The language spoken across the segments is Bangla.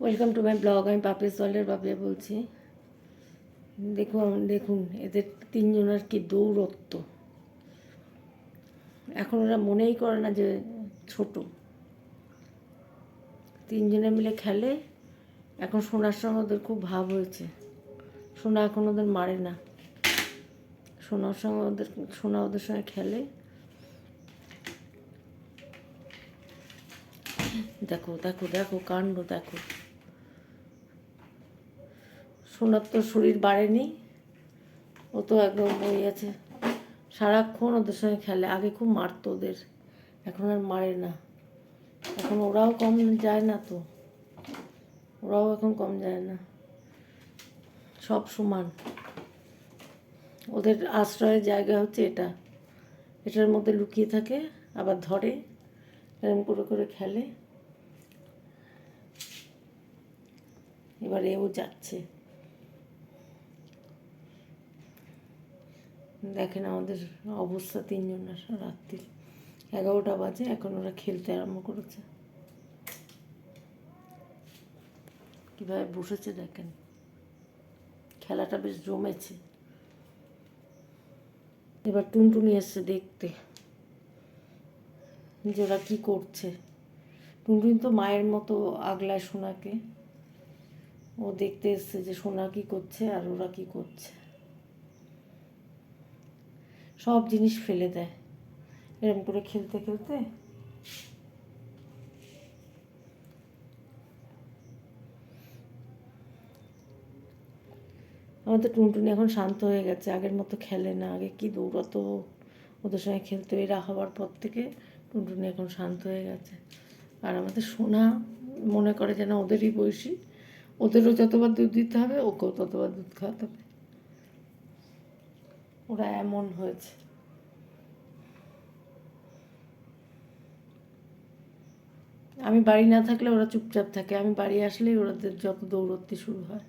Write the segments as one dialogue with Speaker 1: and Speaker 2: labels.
Speaker 1: ওয়েলকাম টু মাই ব্লগ আমি পাপিয়া সলের পাপিয়া বলছি। দেখুন দেখুন, এদের তিনজনের কি দৌরত্ব। এখন ওরা মনেই করে না যে ছোট। তিনজনে মিলে খেলে, এখন সোনার সঙ্গে ওদের খুব ভাব হয়েছে। সোনা এখন ওদের মারে না। সোনার সঙ্গে ওদের, সোনা ওদের সঙ্গে খেলে। দেখো দেখো দেখো, কাণ্ড, দেখো। সোনার তো শরীর বাড়েনি। ও তো একদম ওই আছে। সারাক্ষণ ওদের সঙ্গে খেলে। আগে খুব মারতো ওদের। এখন আর মারে না। এখন ওরাও কম যায় না তো। ওরাও এখন কম যায় না। সব সমান। ওদের আশ্রয়ের জায়গা হচ্ছে এটা। এটার মধ্যে লুকিয়ে থাকে, আবার ধরে। এরকম করে করে খেলে। এবার এও যাচ্ছে। দেখেন আমাদের অবস্থা তিনজনের রাত্রি। এগারোটা বাজে, এখন ওরা খেলতে আরম্ভ করেছে। কীভাবে বসেছে দেখেন। খেলাটা বেশ জমেছে। এবার টুনটুনি এসছে দেখতে। যে ওরা কী করছে। টুনটুনি তো মায়ের মতো আগলায় সোনাকে। ও দেখতে এসছে যে সোনা কী করছে আর ওরা কী করছে। সব জিনিস ফেলে দেয়। এরকম করে খেলতে খেলতে। আমাদের টুনটুনি এখন শান্ত হয়ে গেছে, আগের মতো খেলে না, আগে কি দৌড়াতো। ওদের সঙ্গে খেলতো, এরা হওয়ার পর থেকে টুনটুনি এখন শান্ত হয়ে গেছে। আর আমাদের সোনা মনে করে যেন ওদেরই বয়সী, ওদেরও যতবার দুধ দিতে হবে, ওকেও ততবার দুধ খাওয়াতে হবে। ওরা এমন হয়েছে। আমি বাড়ি না থাকলে ওরা চুপচাপ থাকে, আমি বাড়ি আসলেই ওদের যত দৌড়ত্তি শুরু হয়।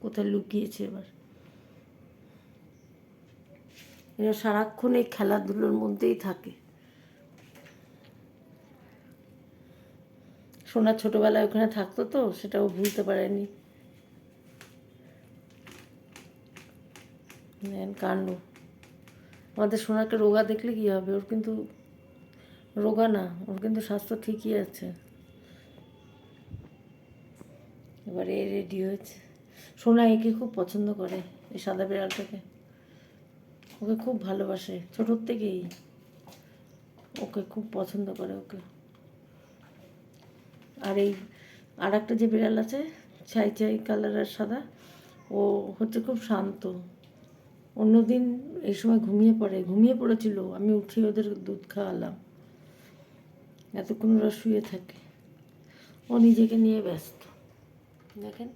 Speaker 1: কোথায় লুকিয়েছে এবার? এরা সারাক্ষণ এই খেলাধুলোর মধ্যেই থাকে। সোনা ছোটবেলায় ওখানে থাকতো তো, সেটাও ভুলতে পারেনি। কাণ্ড। আমাদের সোনাকে রোগা দেখলে কী হবে? ওর কিন্তু রোগা না, ওর কিন্তু স্বাস্থ্য ঠিকই আছে। এবারে এ রেডি হয়েছে। সোনা একে খুব পছন্দ করে, এই সাদা বিড়ালটাকে। ওকে খুব ভালোবাসে, ছোটোর থেকেই। ওকে খুব পছন্দ করে ওকে। আর এই আর একটা যে বিড়াল আছে, ছাই ছাই কালারের সাদা, ও হচ্ছে খুব শান্ত। অন্যদিন এই সময় ঘুমিয়ে পড়ে। ঘুমিয়ে পড়েছিল। আমি উঠিয়ে ওদের দুধ খাওয়ালাম। এতক্ষণ ওরা শুয়ে থাকে। ও নিজেকে নিয়ে ব্যস্ত। দেখেন,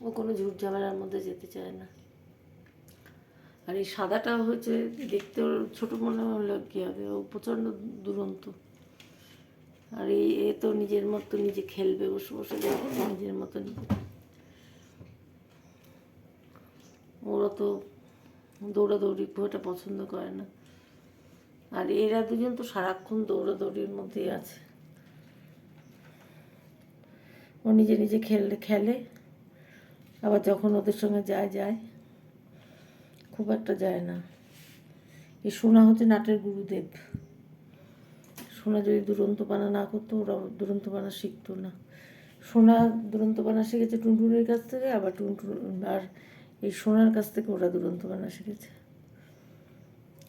Speaker 1: ও কোনো ঝুট ঝামেলার মধ্যে যেতে চায় না। আর এই সাদাটা হচ্ছে দেখতে ওর ছোটো মনে হলে কী হবে। ও প্রচণ্ড দুরন্ত। আর এই, এ তো নিজের মতো নিজে খেলবে, বসে বসে দেখে নিজের মতো নিজে। ওরা তো দৌড়াদৌড়ি খুব একটা পছন্দ করে না। আর এরা দুজন তো সারাক্ষণ দৌড়াদৌড়ির মধ্যেই আছে। ও নিজে নিজে খেললে, খেলে, আবার যখন ওদের সঙ্গে যায় যায়, খুব একটা যায় না। এই সোনা হচ্ছে নাটের গুরুদেব। সোনা যদি দুরন্ত পানা না করতো, ওরা দুরন্ত পানা শিখতো না। সোনা দুরন্ত পানা শিখেছে টুনটুনির কাছ থেকে, আবার টুনটুন, আর এই সোনার কাছ থেকে ওরা দুরন্ত বানা শিখেছে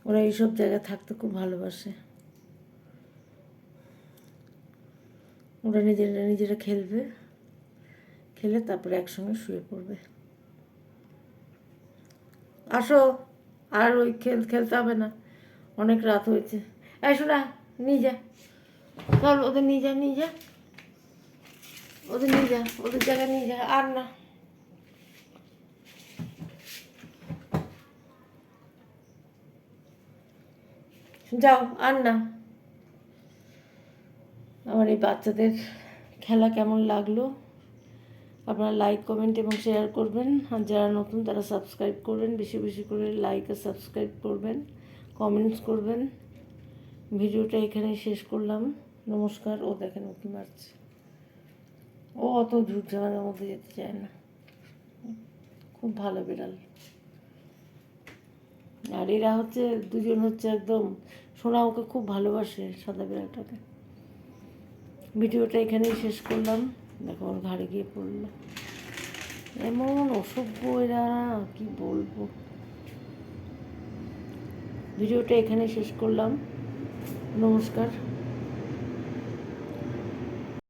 Speaker 1: ওরা এইসব জায়গায় থাকতে খুব ভালোবাসে। ওরা নিজেরা নিজেরা খেলবে। খেলে তারপরে একসঙ্গে শুয়ে পড়বে। আসো, আর ওই খেল খেলতে হবে না। অনেক রাত হয়েছে। এই শোনা নিয়ে যা। চল ওদের নিয়ে যা নিয়ে যা। ওদের নিয়ে যা, ওদের জায়গায় নিয়ে যা। আর না। যাও, আর না। আমার এই বাচ্চাদের খেলা কেমন লাগল? আপনারা লাইক কমেন্ট এবং শেয়ার করবেন। আর যারা নতুন, তারা সাবস্ক্রাইব করবেন। বেশি বেশি করে লাইক আর সাবস্ক্রাইব করবেন। কমেন্টস করবেন। ভিডিওটা এখানেই শেষ করলাম। নমস্কার। ও দেখেন উঁকি মারছে। ও অত ঝুট ঝামেলার মধ্যে যেতে চায় না। খুব ভালো বিড়াল। আর এরা হচ্ছে দুজন হচ্ছে একদম সোনা ওকে খুব ভালোবাসে সাদা বিড়ালটাকে ভিডিওটা এখানেই শেষ করলাম। দেখো ওর ঘাড়ে গিয়ে পড়ল। এমন অসভ্য এরা, কি বলব? ভিডিওটা এখানে শেষ করলাম। নমস্কার।